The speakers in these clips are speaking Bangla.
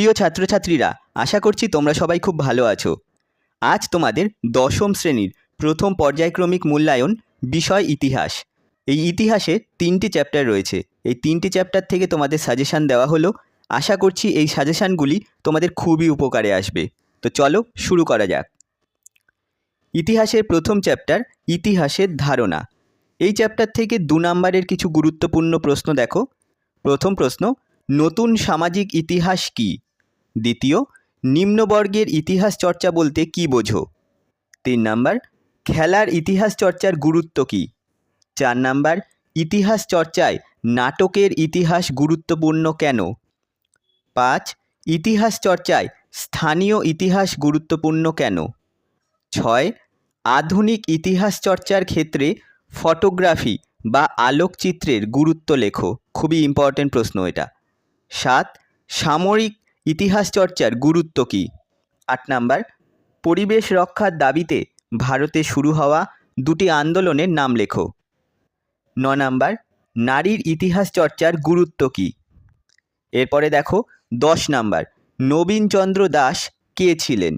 প্রিয় ছাত্রছাত্রীরা, আশা করছি তোমরা সবাই খুব ভালো আছো। আজ তোমাদের দশম শ্রেণির প্রথম পর্যায়ক্রমিক মূল্যায়ন বিষয় ইতিহাস। এই ইতিহাসে তিনটি চ্যাপ্টার রয়েছে। এই তিনটি চ্যাপ্টার থেকে তোমাদের সাজেশান দেওয়া হলো। আশা করছি এই সাজেশানগুলি তোমাদের খুবই উপকারে আসবে। তো চলো শুরু করা যাক। ইতিহাসের প্রথম চ্যাপ্টার, ইতিহাসের ধারণা। এই চ্যাপ্টার থেকে দু নম্বরের কিছু গুরুত্বপূর্ণ প্রশ্ন দেখো। প্রথম প্রশ্ন, নতুন সামাজিক ইতিহাস কি? দ্বিতীয়, নিম্নবর্গের ইতিহাস চর্চা বলতে কি বোঝো? তিন নাম্বার, খেলার ইতিহাস চর্চার গুরুত্ব কী? চার নাম্বার, ইতিহাস চর্চায় নাটকের ইতিহাস গুরুত্বপূর্ণ কেন? পাঁচ, ইতিহাস চর্চায় স্থানীয় ইতিহাস গুরুত্বপূর্ণ কেন? ছয়, আধুনিক ইতিহাস চর্চার ক্ষেত্রে ফটোগ্রাফি বা আলোকচিত্রের গুরুত্ব লেখো। খুবই ইম্পর্ট্যান্ট প্রশ্ন এটা। সাত, সামরিক ইতিহাস চর্চার গুরুত্ব কী? আট নাম্বার, পরিবেশ রক্ষার দাবিতে ভারতে শুরু হওয়া দুটি আন্দোলনের নাম লেখো। ন নাম্বার, নারীর ইতিহাস চর্চার গুরুত্ব কী? এরপরে দেখো, দশ নাম্বার, নবীনচন্দ্র দাস কে ছিলেন?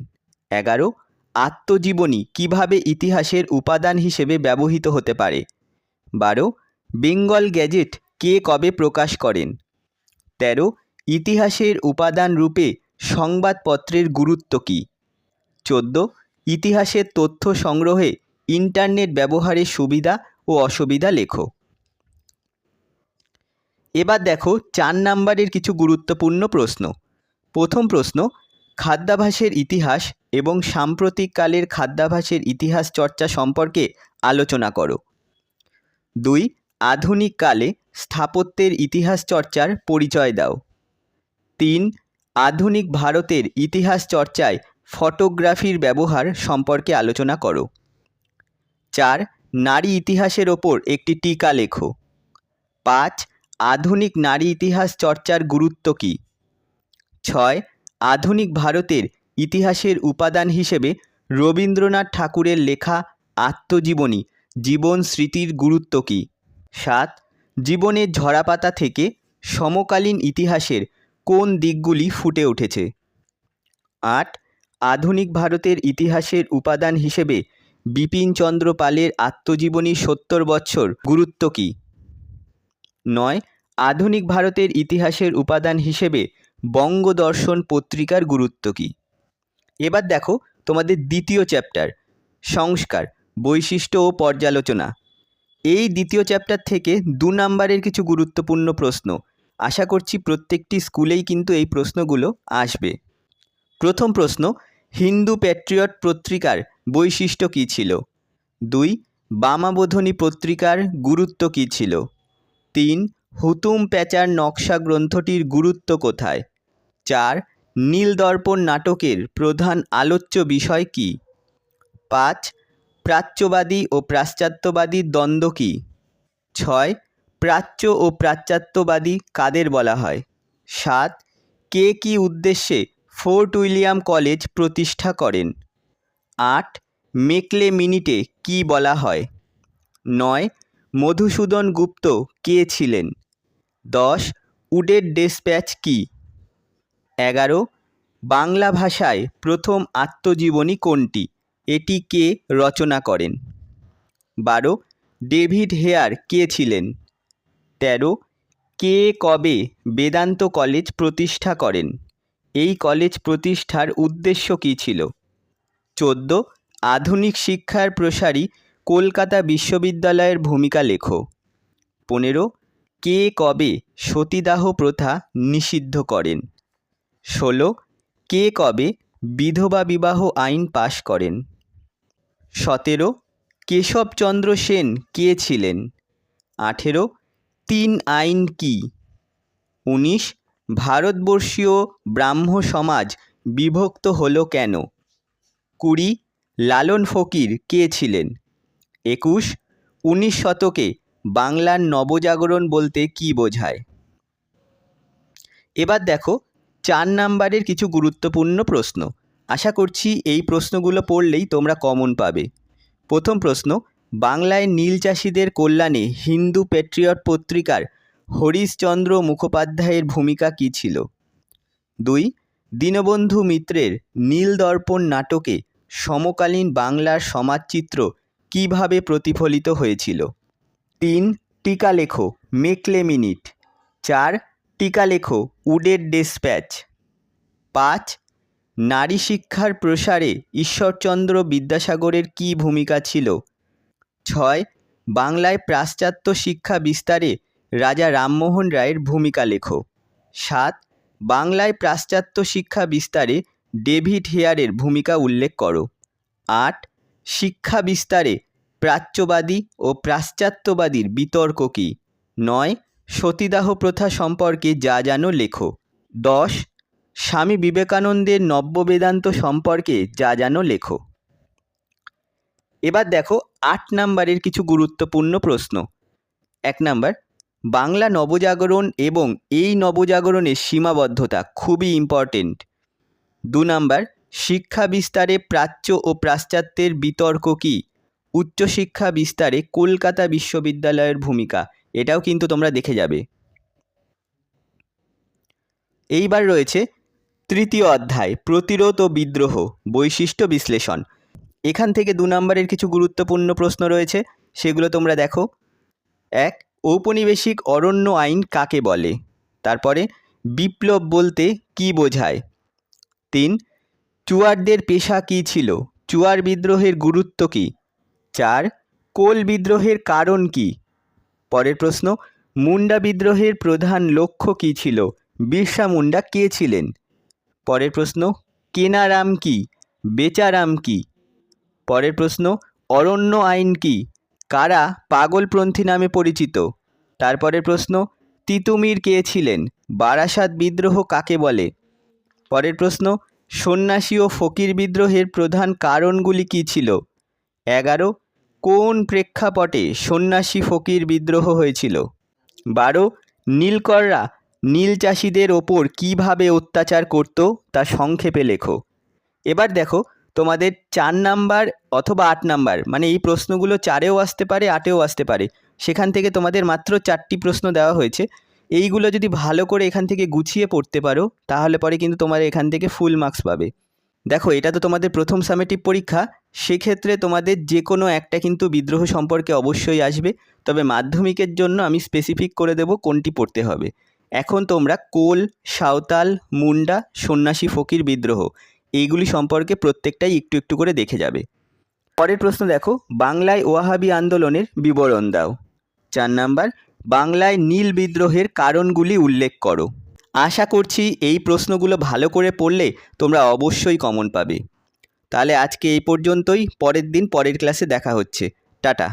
এগারো, আত্মজীবনী কীভাবে ইতিহাসের উপাদান হিসেবে ব্যবহৃত হতে পারে? বারো, বেঙ্গল গ্যাজেট কে কবে প্রকাশ করেন? তেরো ইতিহাসের উপাদান রূপে সংবাদপত্রের গুরুত্ব কী? চোদ্দ, ইতিহাসের তথ্য সংগ্রহে ইন্টারনেট ব্যবহারের সুবিধা ও অসুবিধা লেখো। এবার দেখো চার নাম্বারের কিছু গুরুত্বপূর্ণ প্রশ্ন। প্রথম প্রশ্ন, খাদ্যাভাসের ইতিহাস এবং সাম্প্রতিক কালের খাদ্যাভাসের ইতিহাস চর্চা সম্পর্কে আলোচনা করো। দুই, আধুনিক কালে স্থাপত্যের ইতিহাস চর্চার পরিচয় দাও। তিন, আধুনিক ভারতের ইতিহাস চর্চায় ফটোগ্রাফির ব্যবহার সম্পর্কে আলোচনা করো। চার, নারী ইতিহাসের ওপর একটি টিকা লেখো। পাঁচ, আধুনিক নারী ইতিহাস চর্চার গুরুত্ব কী? ছয়, আধুনিক ভারতের ইতিহাসের উপাদান হিসেবে রবীন্দ্রনাথ ঠাকুরের লেখা আত্মজীবনী, জীবন স্মৃতির গুরুত্ব কী? সাত, জীবনের ঝরাপাতা থেকে সমকালীন ইতিহাসের কোন দিকগুলি ফুটে উঠেছে? আট, আধুনিক ভারতের ইতিহাসের উপাদান হিসেবে বিপিনচন্দ্র পালের আত্মজীবনী সত্তর বছর গুরুত্ব কী? নয়, আধুনিক ভারতের ইতিহাসের উপাদান হিসেবে বঙ্গদর্শন পত্রিকার গুরুত্ব কী? এবার দেখো তোমাদের দ্বিতীয় চ্যাপ্টার, সংস্কার, বৈশিষ্ট্য ও পর্যালোচনা। এই দ্বিতীয় চ্যাপ্টার থেকে দু নম্বরের কিছু গুরুত্বপূর্ণ প্রশ্ন আশা করছি প্রত্যেকটি স্কুলেই কিন্তু এই প্রশ্নগুলো আসবে। প্রথম প্রশ্ন, হিন্দু প্যাট্রিয়ট পত্রিকার বৈশিষ্ট্য কী ছিল? দুই, বামাবোধনী পত্রিকার গুরুত্ব কী ছিল? তিন, হুতুম প্যাচার নকশা গ্রন্থটির গুরুত্ব কোথায়? চার, নীলদর্পণ নাটকের প্রধান আলোচ্য বিষয় কী? পাঁচ, প্রাচ্যবাদী ও পাশ্চাত্যবাদী দ্বন্দ্ব কী? ছয় প্রাচ্য ও পাশ্চাত্যবাদী কাদের বলা হয়? সাত, কে কী উদ্দেশ্যে ফোর্ট উইলিয়াম কলেজ প্রতিষ্ঠা করেন? আট, মেকলে মিনিটে কী বলা হয়? নয়, মধুসূদন গুপ্ত কে ছিলেন? দশ, উডের ডেসপ্যাচ কী? এগারো, বাংলা ভাষায় প্রথম আত্মজীবনী কোনটি? এটি কে রচনা করেন? বারো, ডেভিড হেয়ার কে ছিলেন? তেরো, কে কবে বেদান্ত কলেজ প্রতিষ্ঠা করেন? এই কলেজ প্রতিষ্ঠার উদ্দেশ্য কী ছিল? চোদ্দ, আধুনিক শিক্ষার প্রসারী কলকাতা বিশ্ববিদ্যালয়ের ভূমিকা লেখো। পনেরো, কে কবে সতীদাহ প্রথা নিষিদ্ধ করেন? ষোলো, কে কবে বিধবা বিবাহ আইন পাশ করেন? সতেরো, কেশবচন্দ্র সেন কে ছিলেন? আঠেরো তিন আইন কি? উনিশ, ভারতবর্ষীয় ব্রাহ্ম সমাজ বিভক্ত হলো কেন? কুড়ি, লালন ফকির কে ছিলেন? একুশ, উনিশ শতকে বাংলার নবজাগরণ বলতে কী বোঝায়? এবার দেখো, চার নাম্বারের কিছু গুরুত্বপূর্ণ প্রশ্ন। আশা করছি এই প্রশ্নগুলো পড়লেই তোমরা কমন পাবে। প্রথম প্রশ্ন বাংলায় নীল চাষিদের কল্যাণে হিন্দু প্যাট্রিয়ট পত্রিকার হরিশচন্দ্র মুখোপাধ্যায়ের ভূমিকা কী ছিল? দুই, দীনবন্ধু মিত্রের নীলদর্পণ নাটকে সমকালীন বাংলার সমাজচিত্র কীভাবে প্রতিফলিত হয়েছিল? তিন, টিকা লেখো মেকলে মিনিট। চার, টিকা লেখো, উডের ডেসপ্যাচ। পাঁচ, নারী শিক্ষার প্রসারে ঈশ্বরচন্দ্র বিদ্যাসাগরের কী ভূমিকা ছিল? ছয়, বাংলায় পাশ্চাত্য শিক্ষা বিস্তারে রাজা রামমোহন রায়ের ভূমিকা লেখো। সাত, বাংলায় পাশ্চাত্য শিক্ষা বিস্তারে ডেভিড হেয়ারের ভূমিকা উল্লেখ করো। আট, শিক্ষা বিস্তারে প্রাচ্যবাদী ও পাশ্চাত্যবাদীর বিতর্ক কী। নয়, সতীদাহ প্রথা সম্পর্কে যা জানো লেখো। দশ, স্বামী বিবেকানন্দের নব্য বেদান্ত সম্পর্কে যা জানো লেখো। এবার দেখো আট নাম্বারের কিছু গুরুত্বপূর্ণ প্রশ্ন। এক নাম্বার, বাংলা নবজাগরণ এবং এই নবজাগরণের সীমাবদ্ধতা খুবই ইম্পর্টেন্ট দু নাম্বার, শিক্ষা বিস্তারে প্রাচ্য ও পাশ্চাত্যের বিতর্ক কী? উচ্চশিক্ষা বিস্তারে কলকাতা বিশ্ববিদ্যালয়ের ভূমিকা, এটাও কিন্তু তোমরা দেখে যাবে। এইবার রয়েছে তৃতীয় অধ্যায়, প্রতিরোধ ও বিদ্রোহ, বৈশিষ্ট্য বিশ্লেষণ। এখান থেকে দু নম্বরের কিছু গুরুত্বপূর্ণ প্রশ্ন রয়েছে, সেগুলো তোমরা দেখো। এক, ঔপনিবেশিক অরণ্য আইন কাকে বলে? তারপরে, বিপ্লব বলতে কি বোঝায়? তিন, চুয়ারদের পেশা কী ছিল? চুয়ার বিদ্রোহের গুরুত্ব কী? চার, কোল বিদ্রোহের কারণ কী? পরের প্রশ্ন, মুন্ডা বিদ্রোহের প্রধান লক্ষ্য কী ছিল? বিরসা মুন্ডা কে ছিলেন? পরের প্রশ্ন, কেনারাম কি? বেচারাম কি? পরের প্রশ্ন, অরণ্য আইন কি? কারা পাগলপন্থী নামে পরিচিত? তারপরের প্রশ্ন, তিতুমির কে ছিলেন? বারাসাত বিদ্রোহ কাকে বলে? পরের প্রশ্ন, সন্ন্যাসী ও ফকির বিদ্রোহের প্রধান কারণগুলি কী ছিল? এগারো, কোন প্রেক্ষাপটে সন্ন্যাসী ফকির বিদ্রোহ হয়েছিল? বারো, নীলকররা নীল চাষিদের ওপর কীভাবে অত্যাচার করত তা সংক্ষেপে লেখো। এবার দেখো তোমাদের চার নাম্বার অথবা আট নাম্বার মানে এই প্রশ্নগুলো চারেও আসতে পারে, আটেও আসতে পারে। সেখান থেকে তোমাদের মাত্র চারটি প্রশ্ন দেওয়া হয়েছে। এইগুলো যদি ভালো করে এখান থেকে গুছিয়ে পড়তে পারো, তাহলে পরে কিন্তু তোমার এখান থেকে ফুল মার্কস পাবে। দেখো, এটা তো তোমাদের প্রথম সামেটিভ পরীক্ষা। সেক্ষেত্রে তোমাদের যে কোনো একটা কিন্তু বিদ্রোহ সম্পর্কে অবশ্যই আসবে। তবে মাধ্যমিকের জন্য আমি স্পেসিফিক করে দেব কোনটি পড়তে হবে। এখন তোমরা কোল, সাঁওতাল, মুন্ডা, সন্ন্যাসী, ফকির বিদ্রোহ। এইগুলি সম্পর্কে প্রত্যেকটাই একটু একটু করে দেখে যাবে। পরের প্রশ্ন দেখো, বাংলায় ওয়াহাবি আন্দোলনের বিবরণ দাও। চার নাম্বার, বাংলায় নীল বিদ্রোহের কারণগুলি উল্লেখ করো। আশা করছি এই প্রশ্নগুলো ভালো করে পড়লে তোমরা অবশ্যই কমন পাবে। তাহলে আজকে এই পর্যন্তই, পরের দিন পরের ক্লাসে দেখা হচ্ছে। টাটা।